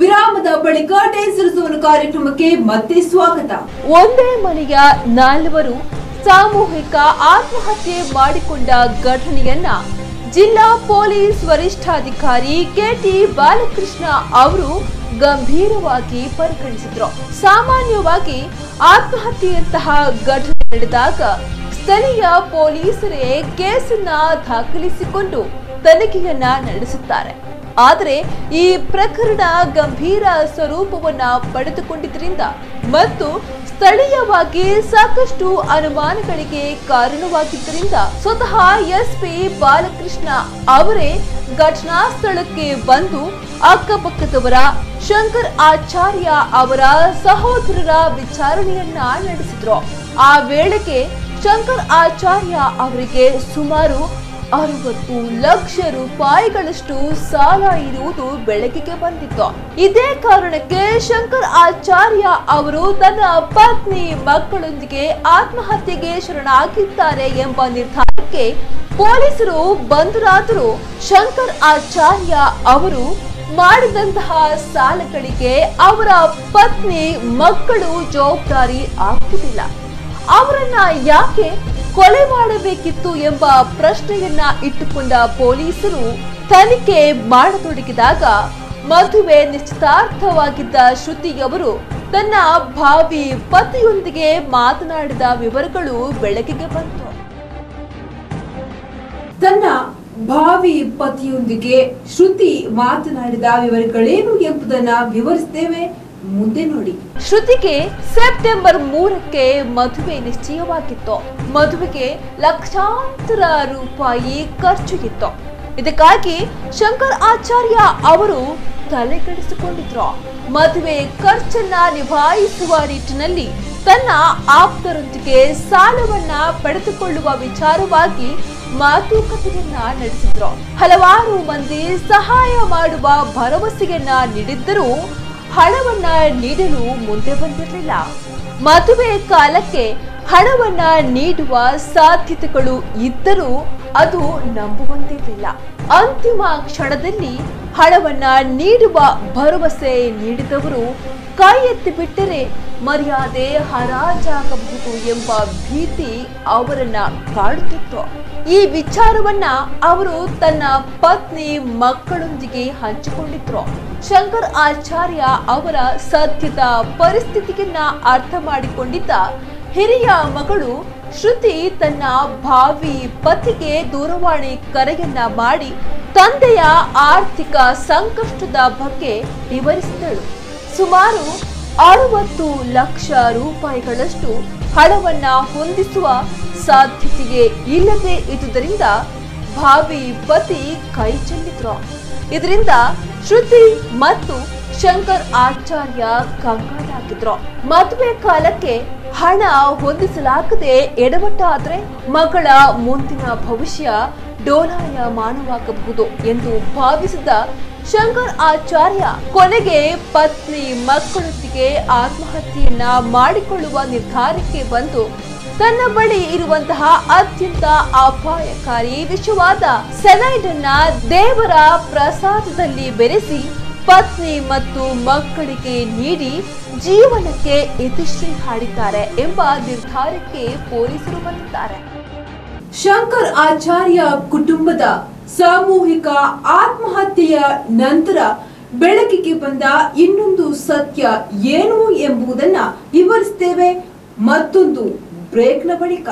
ವಿರಾಮದ ಬಳಿಕ ಟೇಸರಿಸುವ ಕಾರ್ಯಕ್ರಮಕ್ಕೆ ಮತ್ತೆ ಸ್ವಾಗತ. ಒಂದೇ ಮನೆಯ ನಾಲ್ವರು ಸಾಮೂಹಿಕ ಆತ್ಮಹತ್ಯೆ ಮಾಡಿಕೊಂಡ ಘಟನೆಯನ್ನ ಜಿಲ್ಲಾ ಪೊಲೀಸ್ ವರಿಷ್ಠಾಧಿಕಾರಿ ಕೆಟಿ ಬಾಲಕೃಷ್ಣ ಅವರು ಗಂಭೀರವಾಗಿ ಪರಿಗಣಿಸಿದ್ರು. ಸಾಮಾನ್ಯವಾಗಿ ಆತ್ಮಹತ್ಯೆಯಂತಹ ಘಟನೆ ನಡೆದಾಗ ಸ್ಥಳೀಯ ಪೊಲೀಸರೇ ಕೇಸನ್ನ ದಾಖಲಿಸಿಕೊಂಡು ತನಿಖೆಯನ್ನ ನಡೆಸುತ್ತಾರೆ. ಆದರೆ ಈ ಪ್ರಕರಣ ಗಂಭೀರ ಸ್ವರೂಪವನ್ನ ಪಡೆದುಕೊಂಡಿದ್ದರಿಂದ ಮತ್ತು ಸ್ಥಳೀಯವಾಗಿ ಸಾಕಷ್ಟು ಅನುಮಾನಗಳಿಗೆ ಕಾರಣವಾಗಿದ್ದರಿಂದ ಸ್ವತಃ ಎಸ್ಪಿ ಬಾಲಕೃಷ್ಣ ಅವರೇ ಘಟನಾ ಸ್ಥಳಕ್ಕೆ ಬಂದು ಅಕ್ಕಪಕ್ಕದವರ ಶಂಕರ್ ಆಚಾರ್ಯ ಅವರ ಸಹೋದರರ ವಿಚಾರಣೆಯನ್ನ ನಡೆಸಿದ್ರು. ಆ ವೇಳೆಗೆ ಶಂಕರ್ ಆಚಾರ್ಯ ಅವರಿಗೆ ಸುಮಾರು ಅರವತ್ತು ಲಕ್ಷ ರೂಪಾಯಿಗಳಷ್ಟು ಸಾಲ ಇರುವುದು ಬೆಳಕಿಗೆ ಬಂದಿತ್ತು. ಇದೇ ಕಾರಣಕ್ಕೆ ಶಂಕರ್ ಆಚಾರ್ಯ ಅವರು ತನ್ನ ಪತ್ನಿ ಮಕ್ಕಳೊಂದಿಗೆ ಆತ್ಮಹತ್ಯೆಗೆ ಶರಣಾಗಿದ್ದಾರೆ ಎಂಬ ನಿರ್ಧಾರಕ್ಕೆ ಪೊಲೀಸರು ಬಂದರಾದರೂ ಶಂಕರ್ ಆಚಾರ್ಯ ಅವರು ಮಾಡಿದಂತಹ ಸಾಲಗಳಿಗೆ ಅವರ ಪತ್ನಿ ಮಕ್ಕಳು ಜವಾಬ್ದಾರಿ ಆಗುವುದಿಲ್ಲ ಅವರನ್ನ ಯಾಕೆ ಕೊಲೆ ಮಾಡಬೇಕಿತ್ತು ಎಂಬ ಪ್ರಶ್ನೆಯನ್ನ ಇಟ್ಟುಕೊಂಡ ಪೊಲೀಸರು ತನಿಖೆ ಮಾಡತೊಡಗಿದಾಗ ಮದುವೆ ನಿಶ್ಚಿತಾರ್ಥವಾಗಿದ್ದ ಶ್ರುತಿಯವರು ತನ್ನ ಭಾವಿ ಪತಿಯೊಂದಿಗೆ ಮಾತನಾಡಿದ ವಿವರಗಳು ಬೆಳಕಿಗೆ ಬಂತು. ತನ್ನ ಭಾವಿ ಪತಿಯೊಂದಿಗೆ ಶ್ರುತಿ ಮಾತನಾಡಿದ ವಿವರಗಳೇನು ಎಂಬುದನ್ನ ವಿವರಿಸುತ್ತೇವೆ ಮುಂದೆ ನೋಡಿ. ಶ್ರುತಿಗೆ ಸೆಪ್ಟೆಂಬರ್ ಮೂರಕ್ಕೆ ಮದುವೆ ನಿಶ್ಚಯವಾಗಿತ್ತು. ಮದುವೆಗೆ ಲಕ್ಷಾಂತರ ರೂಪಾಯಿ ಖರ್ಚು ಇತ್ತು. ಇದಕ್ಕಾಗಿ ಶಂಕರ್ ಆಚಾರ್ಯ ಅವರು ತಲೆಕೆಡಿಸಿಕೊಂಡಿದ್ರು ಮದುವೆ ಖರ್ಚನ್ನ ನಿಭಾಯಿಸುವ ನಿಟ್ಟಿನಲ್ಲಿ ತನ್ನ ಆಪ್ತರೊಂದಿಗೆ ಸಾಲವನ್ನ ಪಡೆದುಕೊಳ್ಳುವ ವಿಚಾರವಾಗಿ ಮಾತುಕತೆಯನ್ನ ನಡೆಸಿದ್ರು. ಹಲವಾರು ಮಂದಿ ಸಹಾಯ ಮಾಡುವ ಭರವಸೆಯನ್ನ ನೀಡಿದ್ದರೂ ಹಣವನ್ನ ನೀಡಲು ಮುಂದೆ ಬಂದಿರಲಿಲ್ಲ. ಮದುವೆ ಕಾಲಕ್ಕೆ ಹಣವನ್ನ ನೀಡುವ ಸಾಧ್ಯತೆಗಳು ಇದ್ದರೂ ಅದು ನಂಬುವಂತಿರಲಿಲ್ಲ ಅಂತಿಮ ಕ್ಷಣದಲ್ಲಿ ಹಣವನ್ನ ನೀಡುವ ಭರವಸೆ ನೀಡಿದವರು ಕೈ ಎತ್ತಿ ಬಿಟ್ಟರೆ ಮರ್ಯಾದೆ ಹರಾಜಾಗಬಹುದು ಎಂಬ ಭೀತಿ ಅವರನ್ನ ಕಾಡುತ್ತಿತ್ತು. ಈ ವಿಚಾರವನ್ನ ಅವರು ತನ್ನ ಪತ್ನಿ ಮಕ್ಕಳೊಂದಿಗೆ ಹಂಚಿಕೊಂಡಿದ್ರು. ಶಂಕರ್ ಆಚಾರ್ಯ ಅವರ ಸದ್ಯದ ಪರಿಸ್ಥಿತಿಯನ್ನ ಅರ್ಥ ಮಾಡಿಕೊಂಡಿದ್ದ ಹಿರಿಯ ಮಗಳು ಶ್ರುತಿ ತನ್ನ ಭಾವಿ ಪತಿಗೆ ದೂರವಾಣಿ ಕರೆಯನ್ನ ಮಾಡಿ ತಂದೆಯ ಆರ್ಥಿಕ ಸಂಕಷ್ಟದ ಬಗ್ಗೆ ವಿವರಿಸಿದಳು. ಸುಮಾರು ಅರವತ್ತು ಲಕ್ಷ ರೂಪಾಯಿಗಳಷ್ಟು ಹಣವನ್ನ ಹೊಂದಿಸುವ ಸಾಧ್ಯತೆಗೆ ಇಲ್ಲದೆ ಇದ್ದುದರಿಂದ ಭಾವಿ ಪತಿ ಕೈ ಚೆಲ್ಲಿದ್ರು. ಇದರಿಂದ ಶ್ರುತಿ ಮತ್ತು ಶಂಕರ್ ಆಚಾರ್ಯ ಕಂಗಾಲಾಗಿದ್ರು. ಮದುವೆ ಕಾಲಕ್ಕೆ ಹಣ ಹೊಂದಿಸಲಾಗದೆ ಎಡವಟ್ಟಾದ್ರೆ ಮಗಳ ಮುಂದಿನ ಭವಿಷ್ಯ ಡೋಲಾಯ ಮಾನವಾಗಬಹುದು ಎಂದು ಭಾವಿಸಿದ ಶಂಕರ್ ಆಚಾರ್ಯ ಕೊನೆಗೆ ಪತ್ನಿ ಮಕ್ಕಳೊಂದಿಗೆ ಆತ್ಮಹತ್ಯೆಯನ್ನ ಮಾಡಿಕೊಳ್ಳುವ ನಿರ್ಧಾರಕ್ಕೆ ಬಂದು ತನ್ನ ಬಳಿ ಇರುವಂತಹ ಅತ್ಯಂತ ಅಪಾಯಕಾರಿ ವಿಷವಾದ ಸೆನೈಡ್ ಅನ್ನ ದೇವರ ಪ್ರಸಾದದಲ್ಲಿ ಬೆರೆಸಿ ಪತ್ನಿ ಮತ್ತು ಮಕ್ಕಳಿಗೆ ನೀಡಿ ಜೀವನಕ್ಕೆ ಇತಿಶ್ರೀ ಹಾಡಿದ್ದಾರೆ ಎಂಬ ನಿರ್ಧಾರಕ್ಕೆ ಪೊಲೀಸರು ಬಂದಿದ್ದಾರೆ. ಶಂಕರ್ ಆಚಾರ್ಯ ಕುಟುಂಬದ ಸಾಮೂಹಿಕ ಆತ್ಮಹತ್ಯೆಯ ನಂತರ ಬೆಳಕಿಗೆ ಬಂದ ಇನ್ನೊಂದು ಸತ್ಯ ಏನು ಎಂಬುದನ್ನ ವಿವರಿಸುತ್ತೇವೆ ಮತ್ತೊಂದು ಬ್ರೇಕ್ನ ಬಳಿಕ.